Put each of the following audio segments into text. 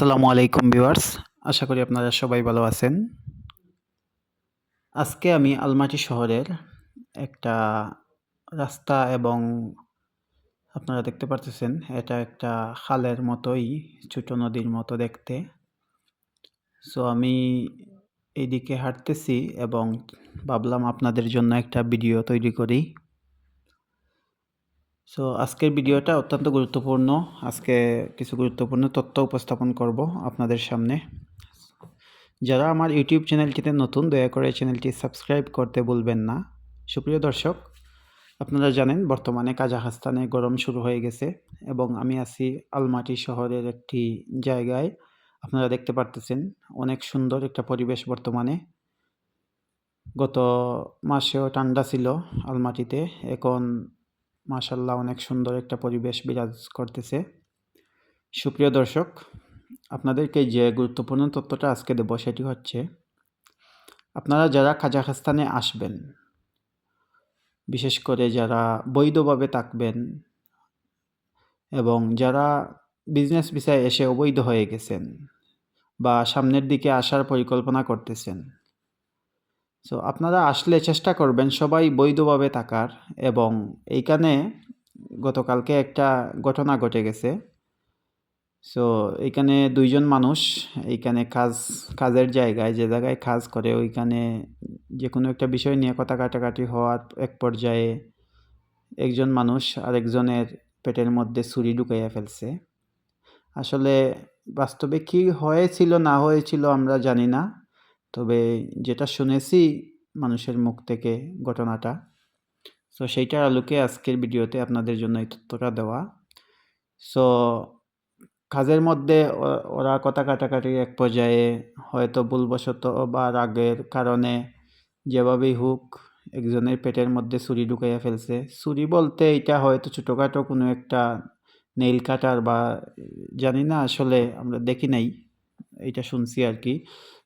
আসসালামু আলাইকুম ভিউয়ার্স, আশা করি আপনারা সবাই ভালো আছেন। আজকে আমি আলমাটি শহরের একটা রাস্তা এবং আপনারা দেখতে পারতেছেন, এটা একটা খালের মতোই, ছোটো নদীর মতো দেখতে। সো আমি এইদিকে হাঁটতেছি এবং ভাবলাম আপনাদের জন্য একটা ভিডিও তৈরি করি। সো আজকের ভিডিওটা অত্যন্ত গুরুত্বপূর্ণ। আজকে কিছু গুরুত্বপূর্ণ তথ্য উপস্থাপন করব আপনাদের সামনে। যারা আমার ইউটিউব চ্যানেলটিতে নতুন, দয়া করে চ্যানেলটি সাবস্ক্রাইব করতে ভুলবেন না। সুপ্রিয় দর্শক, আপনারা জানেন, বর্তমানে কাজাখস্তানে গরম শুরু হয়ে গেছে এবং আমি আছি আলমাটি শহরের একটি জায়গায়। আপনারা দেখতে পারতেছেন, অনেক সুন্দর একটা পরিবেশ বর্তমানে। গত মাসেও ঠান্ডা ছিল আলমাটিতে, এখন মাশাল্লাহ অনেক সুন্দর একটা পরিবেশ বিরাজ করতেছে। সুপ্রিয় দর্শক, আপনাদেরকে যে গুরুত্বপূর্ণ তথ্যটা আজকে দেবো সেটি হচ্ছে, আপনারা যারা কাজাখস্তানে আসবেন, বিশেষ করে যারা বৈধভাবে থাকবেন এবং যারা বিজনেস ভিসায় এসে অবৈধ হয়ে গেছেন বা সামনের দিকে আসার পরিকল্পনা করতেছেন সো আপনারা আসলে চেষ্টা করবেন সবাই বৈধভাবে থাকার এবং এইখানে গতকালকে একটা ঘটনা ঘটে গেছে। সো এইখানে দুইজন মানুষ, এইখানে কাজ, কাজের জায়গায়, যে জায়গায় কাজ করে, ওইখানে যে কোনো একটা বিষয় নিয়ে কথা কাটাকাটি হওয়ার এক পর্যায়ে একজন মানুষ আরেকজনের পেটের মধ্যে ছুরি ঢুকাইয়া ফেলছে। আসলে বাস্তবে কি হয়েছিল, না হয়েছিল আমরা জানি না। তবে যেটা শুনেছি মানুষের মুখ থেকে ঘটনাটা সো সেইটার আলোকে আজকের ভিডিওতে আপনাদের জন্য এই তথ্যটা দেওয়া। সো কাজের মধ্যে ওরা কথা কাটাকাটি এক পর্যায়ে হয়তো ভুলবশত বা রাগের কারণে যেভাবেই হোক একজনের পেটের মধ্যে ছুরি ঢুকাইয়া ফেলছে। ছুরি বলতে এটা হয়তো ছোটোখাটো কোনো একটা নেইল কাটার বা, জানি না আসলে আমরা দেখি নাই এটা শুনছি আর কি।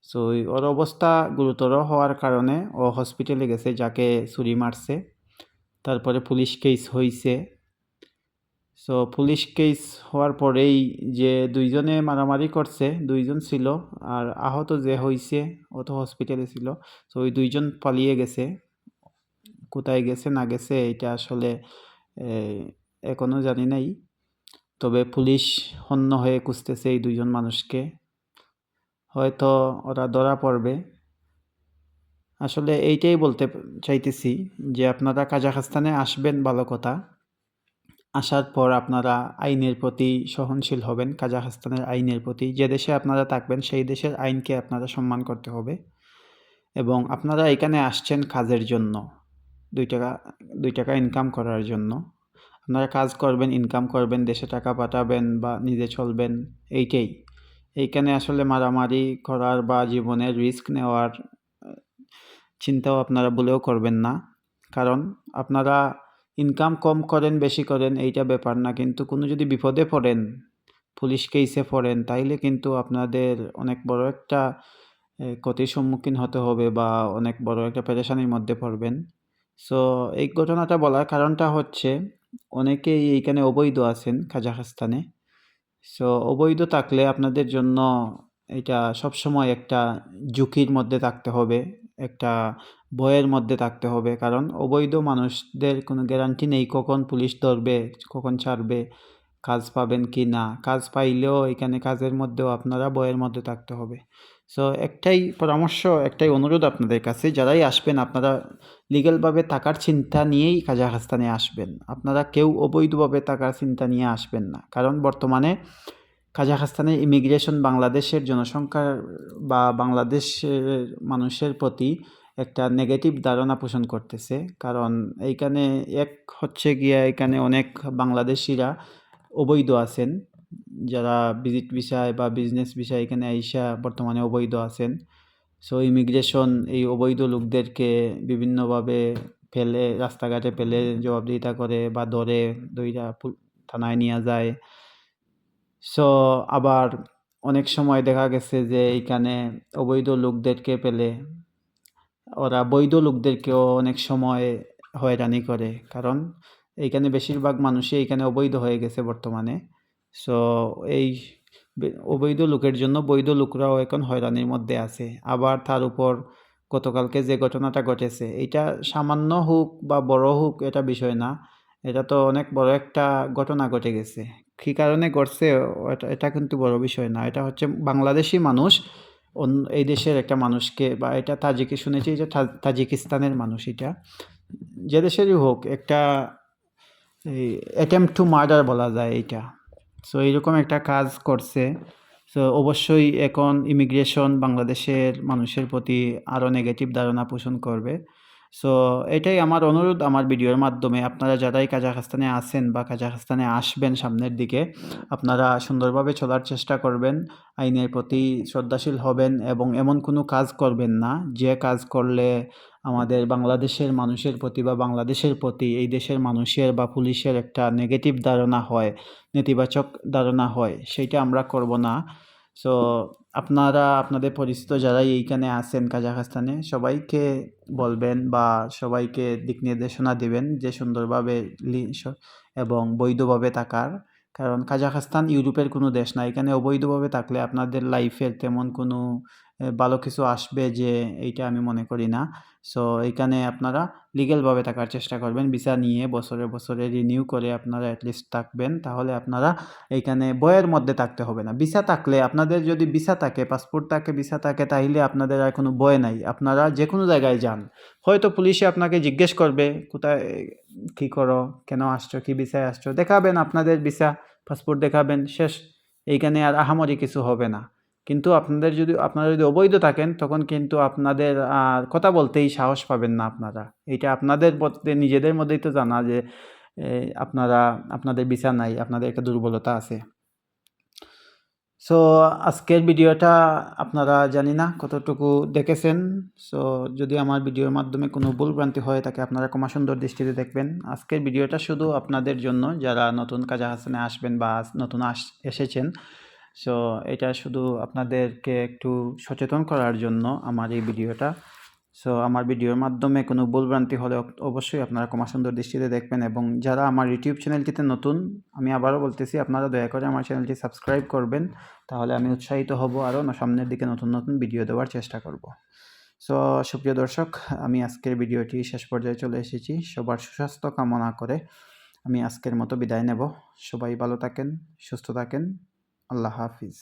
সো ওর অবস্থা গুরুতর হওয়ার কারণে ও হসপিটালে গেছে, যাকে ছুরি মারছে। তারপরে পুলিশ কেস হয়েছে সো পুলিশ কেস হওয়ার পরেই যে দুইজনে মারামারি করছে, দুইজন ছিল আর আহত যে হয়েছে ও তো হসপিটালে ছিল। সো ওই দুইজন পালিয়ে গেছে। কোথায় গেছে, না গেছে, এটা আসলে এখনও জানি নাই। তবে পুলিশ হন্য হয়ে খুঁজতেছে এই দুইজন মানুষকে। হয়তো ওরা ধরা পড়বে। আসলে এইটাই বলতে চাইতেছি যে আপনারা কাজাখস্তানে আসবেন ভালো কথা। আসার পর আপনারা আইনের প্রতি সহনশীল হবেন, কাজাখস্তানের আইনের প্রতি। যে দেশে আপনারা থাকবেন, সেই দেশের আইনকে আপনারা সম্মান করতে হবে। এবং আপনারা এখানে আসছেন কাজের জন্য, দুই টাকা দুই টাকা ইনকাম করার জন্য। আপনারা কাজ করবেন ইনকাম করবেন, দেশে টাকা পাঠাবেন বা নিজে চলবেন, এইটাই। এইখানে আসলে মারামারি করার বা জীবনের রিস্ক নেওয়ার, চিন্তাও আপনারা বলেও করবেন না। কারণ আপনারা ইনকাম কম করেন, বেশি করেন, এইটা ব্যাপার না। কিন্তু কোনো যদি বিপদে পড়েন পুলিশ কেসে পড়েন, তাইলে কিন্তু আপনাদের অনেক বড় একটা ক্ষতির সম্মুখীন হতে হবে বা অনেক বড় একটা পেরেশানির মধ্যে পড়বেন। সো এই ঘটনাটা বলার কারণটা হচ্ছে, অনেকেই এইখানে অবৈধ আছেন কাজাখস্তানে সো অবৈধ থাকলে আপনাদের জন্য এটা সবসময় একটা ঝুঁকির মধ্যে থাকতে হবে, একটা ভয়ের মধ্যে থাকতে হবে। কারণ অবৈধ মানুষদের কোনো গ্যারান্টি নেই কখন পুলিশ ধরবে, কখন ছাড়বে। কাজ পাবেন কি না? কাজ পাইলেও এখানে কাজের মধ্যেও আপনারা বইয়ের মধ্যে থাকতে হবে। সো একটাই পরামর্শ, একটাই অনুরোধ আপনাদের কাছে, যারাই আসবেন, আপনারা লিগ্যালভাবে থাকার চিন্তা নিয়েই কাজাখস্তানে আসবেন। আপনারা কেউ অবৈধভাবে থাকার চিন্তা নিয়ে আসবেন না। কারণ বর্তমানে কাজাখস্তানের ইমিগ্রেশন বাংলাদেশের জনসংখ্যার বা বাংলাদেশের মানুষের প্রতি একটা নেগেটিভ ধারণা পোষণ করতেছে। কারণ এইখানে এক হচ্ছে গিয়া এখানে অনেক বাংলাদেশিরা অবৈধ আছেন। যারা ভিজিট বিষয় বা বিজনেস বিষয় এখানে আইসা বর্তমানে অবৈধ আছেন। সো ইমিগ্রেশন এই অবৈধ লোকদেরকে বিভিন্নভাবে ফেলে, রাস্তাঘাটে ফেলে জবাবদিহিতা করে বা ধরে দইরা থানায় নিয়ে যায়। সো আবার অনেক সময় দেখা গেছে যে এইখানে অবৈধ লোকদেরকে পেলে ওরা বৈধ লোকদেরকেও অনেক সময় হয়রানি করে। কারণ এইখানে বেশিরভাগ মানুষই এইখানে অবৈধ হয়ে গেছে বর্তমানে। সো এই অবৈধ লোকের জন্য বৈধ লোকরাও এখন হয়রানির মধ্যে আছে। আবার তার উপর গতকালকে যে ঘটনাটা ঘটেছে, এটা সামান্য হোক বা বড় হোক এটা বিষয় না। এটা তো অনেক বড় একটা ঘটনা ঘটে গেছে। কী কারণে ঘটছে, এটা কিন্তু বড় বিষয় না। এটা হচ্ছে বাংলাদেশি মানুষ অন্য এই দেশের একটা মানুষকে বা এটা তাজিকি, শুনেছি যে তাজিকিস্তানের মানুষ এটা। যে দেশেরই হোক, একটা এই অ্যাটেম্প টু মার্ডার বলা যায় এইটা। সো এইরকম একটা কাজ করছে। সো অবশ্যই এখন ইমিগ্রেশন বাংলাদেশের মানুষের প্রতি আরও নেগেটিভ ধারণা পোষণ করবে। সো এটাই আমার অনুরোধ আমার ভিডিওর মাধ্যমে। আপনারা যারাই কাজাখস্তানে আছেন বা কাজাখস্তানে আসবেন সামনের দিকে, আপনারা সুন্দরভাবে চলার চেষ্টা করবেন, আইনের প্রতি শ্রদ্ধাশীল হবেন এবং এমন কোনো কাজ করবেন না, যে কাজ করলে আমাদের বাংলাদেশের মানুষের প্রতি বা বাংলাদেশের প্রতি, এই দেশের মানুষের বা পুলিশের একটা নেগেটিভ ধারণা হয়, নেতিবাচক ধারণা হয় সেইটা আমরা করব না। সো আপনারা, আপনাদের পরিচিত যারাই এইখানে আছেন কাজাখাস্তানে, সবাইকে বলবেন বা সবাইকে দিক নির্দেশনা দেবেন যে সুন্দরভাবে এবং বৈধভাবে থাকার। কারণ কাজাখাস্তান ইউরোপের কোনো দেশ না, এখানে অবৈধভাবে থাকলে আপনাদের লাইফের তেমন কোনো ভালো কিছু আসবে যে এইটা আমি মনে করি না। সো এইখানে আপনারা লিগেলভাবে থাকার চেষ্টা করবেন। ভিসা নিয়ে বছরে বছরে রিনিউ করে আপনারা অ্যাটলিস্ট থাকবেন। তাহলে আপনারা এইখানে বইয়ের মধ্যে থাকতে হবে না। ভিসা থাকলে আপনাদের যদি ভিসা থাকে পাসপোর্ট থাকে ভিসা থাকে তাহলে আপনাদের আর কোনো বয় নাই। আপনারা যে কোনো জায়গায় যান। হয়তো পুলিশে আপনাকে জিজ্ঞেস করবে, কোথায়, কী করো? কেন আসছো? কী ভিসায় আসছো? দেখাবেন আপনাদের ভিসা পাসপোর্ট দেখাবেন, শেষ। এইখানে আর আহামরি কিছু হবে না। কিন্তু আপনাদের যদি, আপনারা যদি অবৈধ থাকেন, তখন কিন্তু আপনাদের আর কথা বলতেই সাহস পাবেন না আপনারা। এটা আপনাদের মধ্যে, নিজেদের মধ্যেই তো জানা যে আপনারা, আপনাদের বিচার নাই আপনাদের একটা দুর্বলতা আছে। সো আজকের ভিডিওটা আপনারা জানি না কতটুকু দেখেছেন। সো যদি আমার ভিডিওর মাধ্যমে কোনো ভুল ভ্রান্তি হয়ে থাকে আপনারা ক্ষমা সুন্দর দৃষ্টিতে দেখবেন। আজকের ভিডিওটা শুধু আপনাদের জন্য। যারা নতুন কাজা হাসানে আসবেন বা নতুন আস, এসেছেন সো এটা শুধু আপনাদেরকে একটু সচেতন করার জন্য আমার এই ভিডিওটা। সো আমার ভিডিওর মাধ্যমে কোনো ভুলভ্রান্তি হলে অবশ্যই আপনারা ক্ষমা সুন্দর দৃষ্টিতে দেখবেন এবং যারা আমার ইউটিউব চ্যানেলটিতে নতুন, আমি আবারও বলতেছি, আপনারা দয়া করে আমার চ্যানেলটি সাবস্ক্রাইব করবেন, তাহলে আমি উৎসাহিত হব আরও সামনের দিকে নতুন নতুন ভিডিও দেওয়ার চেষ্টা করব। সো সুপ্রিয় দর্শক, আমি আজকের ভিডিওটি শেষ পর্যায়ে চলে এসেছি। সবার সুস্বাস্থ্য কামনা করে আমি আজকের মতো বিদায় নেব। সবাই ভালো থাকেন, সুস্থ থাকেন। আল্লাহ হাফিজ।